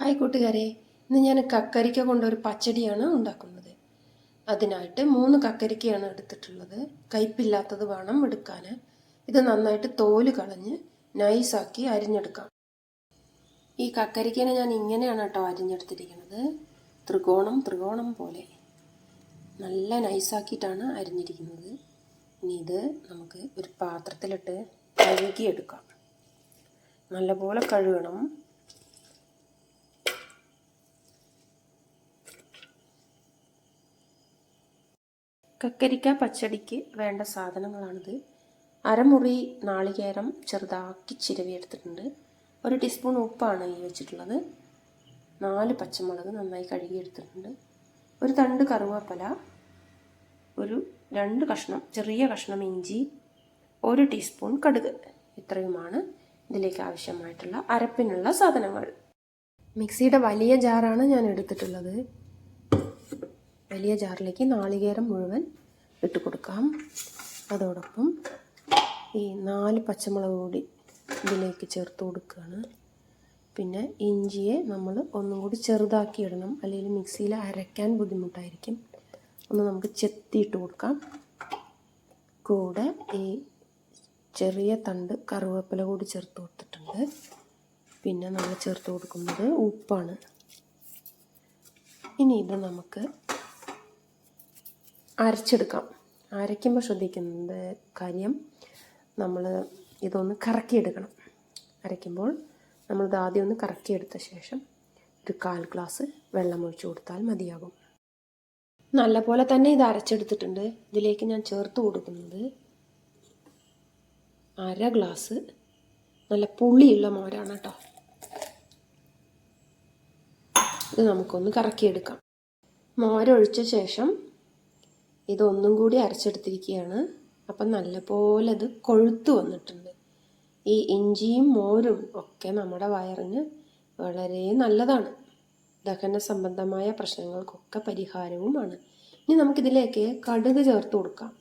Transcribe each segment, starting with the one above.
Hi കൂട്ടുകാരെ ഇന്ന് ഞാൻ കക്കരിക്ക കൊണ്ടൊരു പച്ചടിയാണ് ഉണ്ടാക്കുന്നത്. അതിനായിട്ട് മൂന്ന് കക്കരിക്കയാണ് എടുത്തിട്ടുള്ളത്. കയ്പില്ലാത്തത് വേണം എടുക്കാൻ ഇത് നന്നായിട്ട് തോൽ കളഞ്ഞ് നൈസാക്കി അരിഞ്ഞെടുക്കാം. ഈ കക്കരിക്കനെ ഞാൻ ഇങ്ങനെയാണ് കേട്ടോ അരിഞ്ഞെടുത്തിരിക്കുന്നത്. ത്രികോണം ത്രികോണം പോലെ. നല്ല നൈസാക്കിയിട്ടാണ് അരിഞ്ഞിരിക്കുന്നത്. ഇനി ഇത് നമുക്ക് ഒരു പാത്രത്തിലിട്ട് കഴുകിയെടുക്കാം. നല്ലപോലെ കഴുകണം. കക്കരിക്ക പച്ചടിക്ക് വേണ്ട സാധനങ്ങളാണിത്. അരമുറി നാളികേരം ചെറുതാക്കി ചിരവി എടുത്തിട്ടുണ്ട്. ഒരു ടീസ്പൂൺ ഉപ്പാണ് ഈ വെച്ചിട്ടുള്ളത്. നാല് പച്ചമുളക് നന്നായി കഴുകിയെടുത്തിട്ടുണ്ട് ഒരു തണ്ട് കറുവാപ്പല ഒരു രണ്ട് കഷ്ണം ചെറിയ കഷ്ണം ഇഞ്ചി ഒരു ടീസ്പൂൺ കടുക് ഇത്രയുമാണ് ഇതിലേക്ക് ആവശ്യമായിട്ടുള്ള അരപ്പിനുള്ള സാധനങ്ങൾ. മിക്സിയുടെ വലിയ ജാറാണ് ഞാൻ എടുത്തിട്ടുള്ളത്. വലിയ ജാറിലേക്ക് നാളികേരം മുഴുവൻ ഇട്ട് കൊടുക്കാം. അതോടൊപ്പം ഈ നാല് പച്ചമുളക് കൂടി ഇതിലേക്ക് ചേർത്ത് കൊടുക്കുകയാണ്. പിന്നെ ഇഞ്ചിയെ നമ്മൾ ഒന്നും കൂടി ചെറുതാക്കി ഇടണം. അല്ലെങ്കിൽ മിക്സിയിൽ അരയ്ക്കാൻ ബുദ്ധിമുട്ടായിരിക്കും. ഒന്ന് നമുക്ക് ചെത്തിയിട്ട് കൊടുക്കാം. കൂടെ ഈ ചെറിയ തണ്ട് കറുവേപ്പില കൂടി ചേർത്ത് കൊടുത്തിട്ടുണ്ട്. പിന്നെ നമ്മൾ ചേർത്ത് കൊടുക്കുന്നത് ഉപ്പാണ്. ഇനി ഇത് നമുക്ക് അരച്ചെടുക്കാം. അരയ്ക്കുമ്പോൾ ശ്രദ്ധിക്കുന്നത് കാര്യം നമ്മൾ ഇതൊന്ന് കറക്കിയെടുക്കണം. അരയ്ക്കുമ്പോൾ നമ്മളിത് ആദ്യം ഒന്ന് കറക്കിയെടുത്ത ശേഷം ഒരു കാൽ ഗ്ലാസ് വെള്ളം ഒഴിച്ചു കൊടുത്താൽ മതിയാകും. നല്ലപോലെ തന്നെ ഇത് അരച്ചെടുത്തിട്ടുണ്ട്. ഇതിലേക്ക് ഞാൻ ചേർത്ത് കൊടുക്കുന്നത് അര ഗ്ലാസ് നല്ല പുളിയുള്ള മോരാണ് കേട്ടോ. ഇത് നമുക്കൊന്ന് കറക്കിയെടുക്കാം. മോരൊഴിച്ച ശേഷം ഇതൊന്നും കൂടി അരച്ചെടുത്തിരിക്കുകയാണ്. അപ്പം നല്ലപോലെ അത് കൊഴുത്തു വന്നിട്ടുണ്ട്. ഈ ഇഞ്ചിയും മോരും ഒക്കെ നമ്മുടെ വയറിന് വളരെ നല്ലതാണ്. ദഹന സംബന്ധമായ പ്രശ്നങ്ങൾക്കൊക്കെ പരിഹാരവുമാണ്. ഇനി നമുക്കിതിലേക്ക് കടുക് ചേർത്ത് കൊടുക്കാം.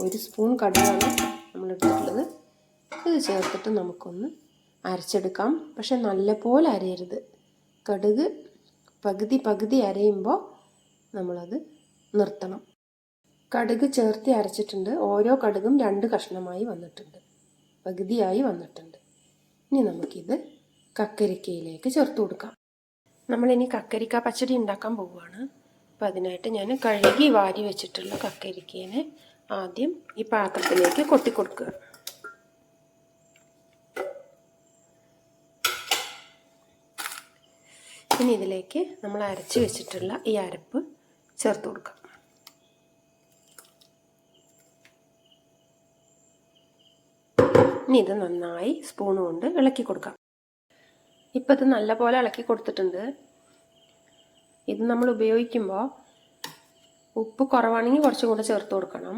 ഒരു സ്പൂൺ കടുകാണ് നമ്മൾ എടുത്തിട്ടുള്ളത്. ഇത് ചേർത്തിട്ട് നമുക്കൊന്ന് അരച്ചെടുക്കാം. പക്ഷെ നല്ലപോലെ അരയരുത്. കടുക് പകുതി പകുതി അരയുമ്പോൾ നമ്മളത് നിർത്തണം. കടുക് ചേർത്തി അരച്ചിട്ടുണ്ട്. ഓരോ കടുകും രണ്ട് കഷ്ണമായി വന്നിട്ടുണ്ട്. പകുതിയായി വന്നിട്ടുണ്ട്. ഇനി നമുക്കിത് കക്കരിക്കയിലേക്ക് ചേർത്ത് കൊടുക്കാം. നമ്മളിനി കക്കരിക്ക പച്ചടി ഉണ്ടാക്കാൻ പോവുകയാണ്. അപ്പം അതിനായിട്ട് ഞാൻ കഴുകി വാരി വെച്ചിട്ടുള്ള കക്കരിക്കേനെ ആദ്യം ഈ പാത്രത്തിലേക്ക് കൊട്ടിക്കൊടുക്കുക ഇനി ഇതിലേക്ക് നമ്മൾ അരച്ച് വെച്ചിട്ടുള്ള ഈ അരപ്പ് ചേർത്ത് കൊടുക്കാം. ഇനി ഇത് നന്നായി സ്പൂൺ കൊണ്ട് ഇളക്കി കൊടുക്കാം. ഇപ്പം ഇത് നല്ലപോലെ ഇളക്കി കൊടുത്തിട്ടുണ്ട്. ഇത് നമ്മൾ ഉപയോഗിക്കുമ്പോൾ ഉപ്പ് കുറവാണെങ്കിൽ കുറച്ചും കൂടെ ചേർത്ത് കൊടുക്കണം.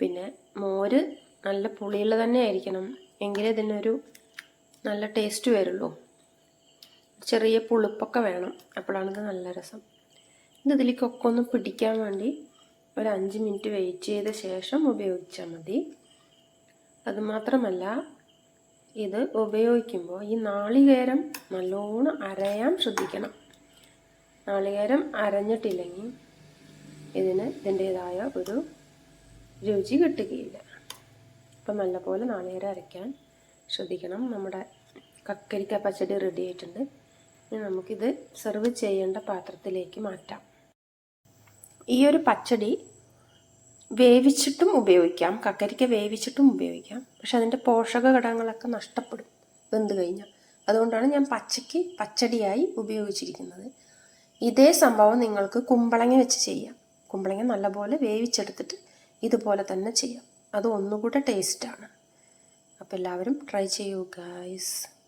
പിന്നെ മോര് നല്ല പുളിയുള്ള തന്നെ ആയിരിക്കണം. എങ്കിലേ ഇതിനൊരു നല്ല ടേസ്റ്റ് വരുള്ളൂ. ചെറിയ പുളിപ്പൊക്കെ വേണം. അപ്പോഴാണിത് നല്ല രസം. ഇത് ഇതിലേക്കൊക്കെ ഒന്ന് പിടിക്കാൻ വേണ്ടി ഒരു അഞ്ച് മിനിറ്റ് വെയിറ്റ് ചെയ്ത ശേഷം ഉപയോഗിച്ചാൽ മതി. അതുമാത്രമല്ല ഇത് ഉപയോഗിക്കുമ്പോൾ ഈ നാളികേരം നല്ലോണം അരയാൻ ശ്രദ്ധിക്കണം. നാളികേരം അരഞ്ഞിട്ടില്ലെങ്കിൽ ഇതിന് ഇതിന്റേതായ ഒരു രുചി കിട്ടുകയില്ല. അപ്പം നല്ലപോലെ നാളികേരം അരയ്ക്കാൻ ശ്രദ്ധിക്കണം. നമ്മുടെ കക്കരിക്ക പച്ചടി റെഡി ആയിട്ടുണ്ട്. ഇനി നമുക്കിത് സെർവ് ചെയ്യേണ്ട പാത്രത്തിലേക്ക് മാറ്റാം. ഈ ഒരു പച്ചടി വേവിച്ചിട്ടും ഉപയോഗിക്കാം. കക്കരിക്ക വേവിച്ചിട്ടും ഉപയോഗിക്കാം. പക്ഷെ അതിന്റെ പോഷക ഘടകങ്ങളൊക്കെ നഷ്ടപ്പെടും. വെന്ത് കഴിഞ്ഞാൽ. അതുകൊണ്ടാണ് ഞാൻ പച്ചയ്ക്ക് പച്ചടിയായി ഉപയോഗിച്ചിരിക്കുന്നത്. ഇതേ സംഭവം നിങ്ങൾക്ക് കുമ്പളങ്ങ വെച്ച് ചെയ്യാം. കുമ്പളങ്ങ നല്ലപോലെ വേവിച്ചെടുത്തിട്ട് ഇതുപോലെ തന്നെ ചെയ്യാം. അത് ഒന്നുകൂടെ ടേസ്റ്റാണ് അപ്പോൾ എല്ലാവരും ട്രൈ ചെയ്യൂ ഗായ്സ്